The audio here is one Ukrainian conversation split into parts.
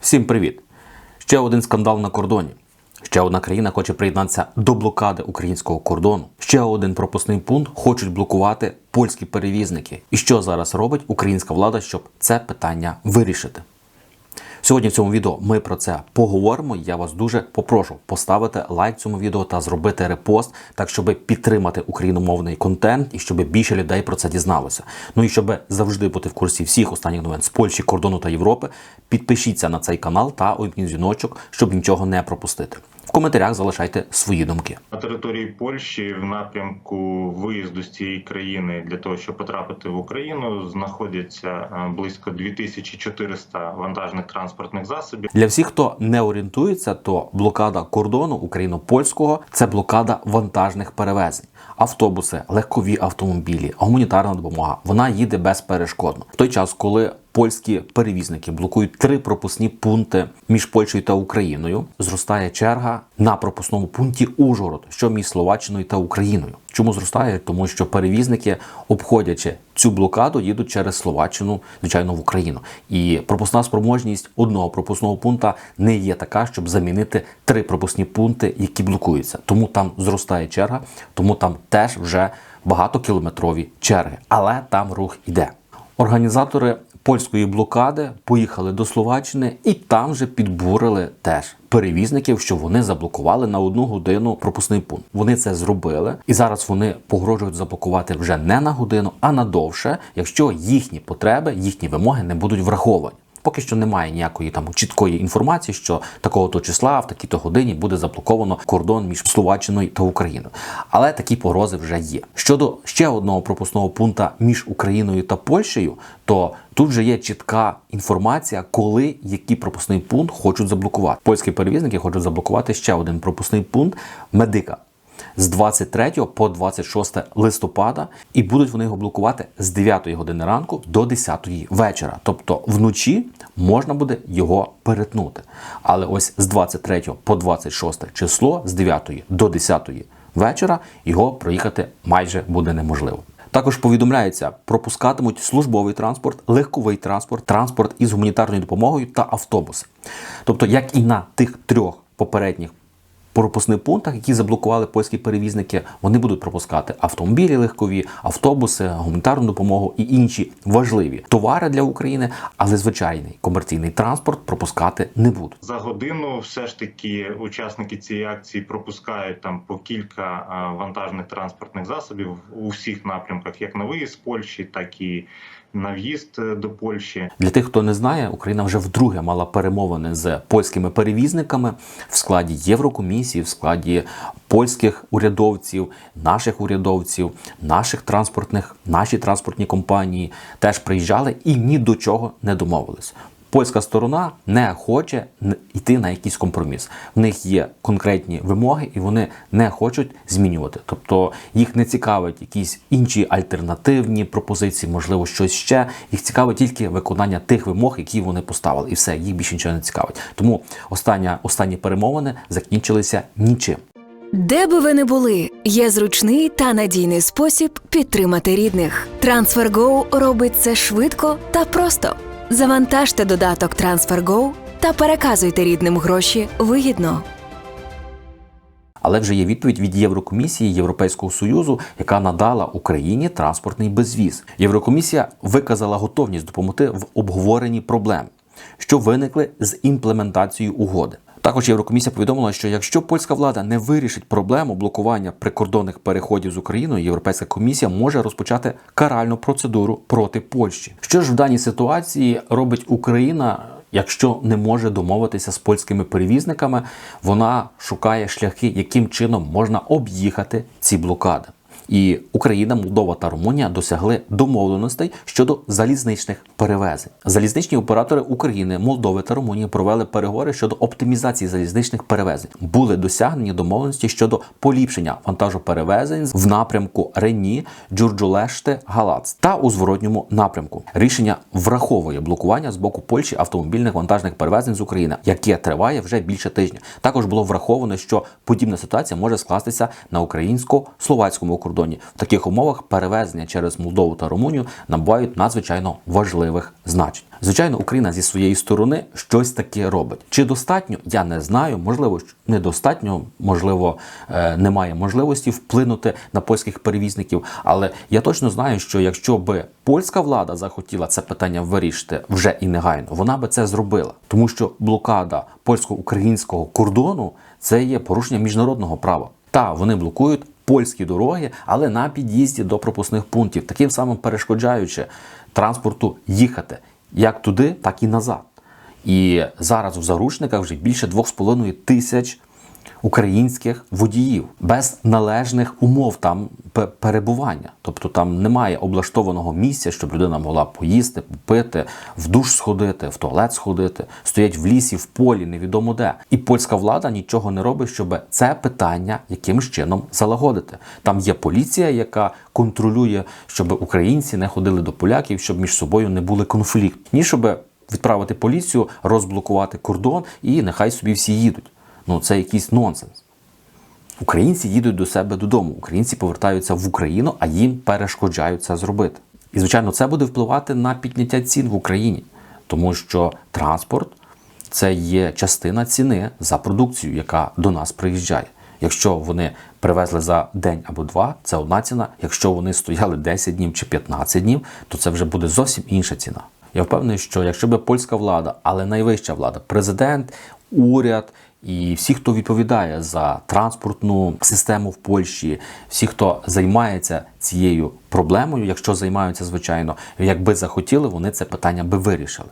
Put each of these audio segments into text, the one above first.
Всім привіт! Ще один скандал на кордоні. Ще одна країна хоче приєднатися до блокади українського кордону. Ще один пропускний пункт хочуть блокувати польські перевізники. І що зараз робить українська влада, щоб це питання вирішити? Сьогодні в цьому відео ми про це поговоримо. Я вас дуже попрошу поставити лайк цьому відео та зробити репост, так щоб підтримати україномовний контент і щоб більше людей про це дізналося. Ну і щоб завжди бути в курсі всіх останніх новин з Польщі, кордону та Європи. Підпишіться на цей канал та увімкніть дзвіночок, щоб нічого не пропустити. В коментарях залишайте свої думки. на території Польщі в напрямку виїзду з цієї країни для того, щоб потрапити в Україну, знаходяться е, близько 2400 вантажних транспортних засобів. Для всіх, хто не орієнтується, то блокада кордону україно-польського це блокада вантажних перевезень. Автобуси, легкові автомобілі, гуманітарна допомога вона їде безперешкодно. В той час, коли польські перевізники блокують три пропускні пункти між Польщею та Україною, зростає черга на пропускному пункті Ужгород, що між Словаччиною та Україною. Чому зростає? Тому що перевізники, обходячи цю блокаду, їдуть через Словаччину, звичайно, в Україну. І пропускна спроможність одного пропускного пункта не є така, щоб замінити три пропускні пункти, які блокуються. Тому там зростає черга, тому там теж вже багатокілометрові черги. Але там рух іде. Організатори польської блокади поїхали до Словаччини і там же підбурили теж перевізників, що вони заблокували на одну годину пропускний пункт. Вони це зробили, і зараз вони погрожують заблокувати вже не на годину, а на довше, якщо їхні потреби, їхні вимоги не будуть враховані. Поки що немає ніякої там чіткої інформації, що такого то числа в такій-то годині буде заблоковано кордон між Словаччиною та Україною. Але такі погрози вже є. Щодо ще одного пропускного пункту між Україною та Польщею, то тут вже є чітка інформація, коли який пропускний пункт хочуть заблокувати. Польські перевізники хочуть заблокувати ще один пропускний пункт медика з 23 по 26 листопада, і будуть вони його блокувати з 9 години ранку до 10 вечора. Тобто вночі можна буде його перетнути. Але ось з 23 по 26 число, з 9 до 10 вечора, його проїхати майже буде неможливо. Також повідомляється, пропускатимуть службовий транспорт, легковий транспорт, транспорт із гуманітарною допомогою та автобуси. Тобто, як і на тих трьох попередніх пропускних пунктах, які заблокували польські перевізники, вони будуть пропускати автомобілі легкові, автобуси, гуманітарну допомогу і інші важливі товари для України, але звичайний комерційний транспорт пропускати не будуть. За годину все ж таки учасники цієї акції пропускають там по кілька вантажних транспортних засобів у всіх напрямках, як на виїзд з Польщі, так і на в'їзд е, до Польщі. Для тих, хто не знає, Україна вже вдруге мала перемовини з польськими перевізниками в складі Єврокомісії, в складі польських урядовців, наших урядовців, наших транспортних, наші транспортні компанії теж приїжджали і ні до чого не домовились. Польська сторона не хоче йти на якийсь компроміс. В них є конкретні вимоги, і вони не хочуть змінювати. Тобто їх не цікавить якісь інші альтернативні пропозиції, можливо, щось ще. Їх цікавить тільки виконання тих вимог, які вони поставили, і все, їх більше нічого не цікавить. Тому остання, останні перемовини закінчилися нічим. Де би ви не були, є зручний та надійний спосіб підтримати рідних. TransferGo робить це швидко та просто. Завантажте додаток TransferGo та переказуйте рідним гроші вигідно. Але вже є відповідь від Єврокомісії Європейського союзу, яка надала Україні транспортний безвіз. Єврокомісія виказала готовність допомогти в обговоренні проблем, що виникли з імплементацією угоди. Також Єврокомісія повідомила, що якщо польська влада не вирішить проблему блокування прикордонних переходів з Україною, Європейська комісія може розпочати каральну процедуру проти Польщі. Що ж в даній ситуації робить Україна? Якщо не може домовитися з польськими перевізниками, вона шукає шляхи, яким чином можна об'їхати ці блокади. І Україна, Молдова та Румунія досягли домовленостей щодо залізничних перевезень. Залізничні оператори України, Молдови та Румунії провели переговори щодо оптимізації залізничних перевезень. Були досягнені домовленості щодо поліпшення вантажоперевезень в напрямку Рені, Джурджулеште, Галац та у зворотньому напрямку. Рішення враховує блокування з боку Польщі автомобільних вантажних перевезень з України, яке триває вже більше тижня. Також було враховано, що подібна ситуація може скластися на українсько-словацькому кордоні кордоні. В таких умовах перевезення через Молдову та Румунію набувають надзвичайно важливих значень. Звичайно, Україна зі своєї сторони щось таке робить. Чи достатньо, я не знаю. Можливо, недостатньо, можливо, е, немає можливості вплинути на польських перевізників. Але я точно знаю, що якщо би польська влада захотіла це питання вирішити вже і негайно, вона би це зробила, тому що блокада польсько-українського кордону це є порушення міжнародного права. Та вони блокують польські дороги, але на під'їзді до пропускних пунктів, таким самим перешкоджаючи транспорту їхати як туди, так і назад. І зараз в заручниках вже більше 2,5 тисяч українських водіїв без належних умов там перебування. Тобто там немає облаштованого місця, щоб людина могла поїсти, попити, в душ сходити, в туалет сходити, стоять в лісі, в полі, невідомо де. І польська влада нічого не робить, щоб це питання якимось чином залагодити. Там є поліція, яка контролює, щоб українці не ходили до поляків, щоб між собою не були конфлікт. Ні, щоб відправити поліцію, розблокувати кордон і нехай собі всі їдуть. Ну це якийсь нонсенс. Українці їдуть до себе додому. Українці повертаються в Україну, а їм перешкоджають це зробити. І звичайно, це буде впливати на підняття цін в Україні, тому що транспорт це є частина ціни за продукцію, яка до нас приїжджає. Якщо вони привезли за день або два, це одна ціна. Якщо вони стояли 10 днів чи 15 днів, то це вже буде зовсім інша ціна. Я впевнений, що якщо б польська влада, але найвища влада, президент, уряд і всі, хто відповідає за транспортну систему в Польщі, всі, хто займається цією проблемою, якщо займаються, звичайно, якби захотіли, вони це питання би вирішили.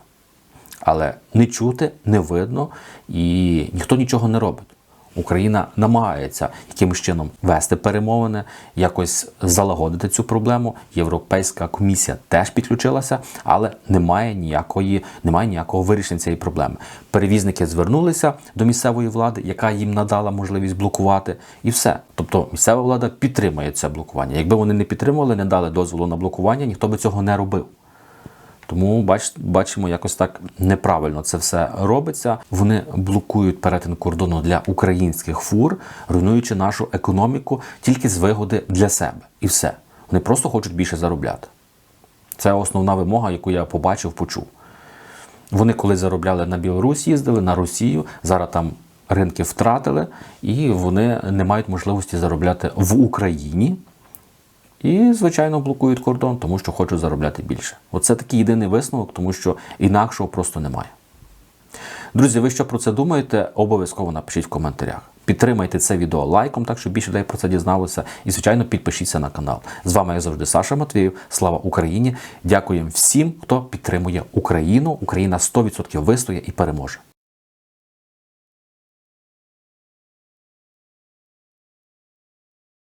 Але не чути, не видно і ніхто нічого не робить. Україна намагається якимось чином вести перемовини, якось залагодити цю проблему. Європейська комісія теж підключилася, але немає ніякої, немає ніякого вирішення цієї проблеми. Перевізники звернулися до місцевої влади, яка їм надала можливість блокувати, і все. Тобто місцева влада підтримує це блокування. Якби вони не підтримували, не дали дозволу на блокування, ніхто би цього не робив. Тому бач, бачимо, якось так неправильно це все робиться. Вони блокують перетин кордону для українських фур, руйнуючи нашу економіку тільки з вигоди для себе. І все. Вони просто хочуть більше заробляти. Це основна вимога, яку я побачив, почув. Вони коли заробляли на Білорусь, їздили на Росію, зараз там ринки втратили, і вони не мають можливості заробляти в Україні. І, звичайно, блокують кордон, тому що хочуть заробляти більше. Оце такий єдиний висновок, тому що інакшого просто немає. Друзі, ви що про це думаєте? Обов'язково напишіть в коментарях. Підтримайте це відео лайком, так щоб більше людей про це дізналося. І, звичайно, підпишіться на канал. З вами як завжди Саша Матвіїв. Слава Україні! Дякуємо всім, хто підтримує Україну. Україна 100% вистоє і переможе.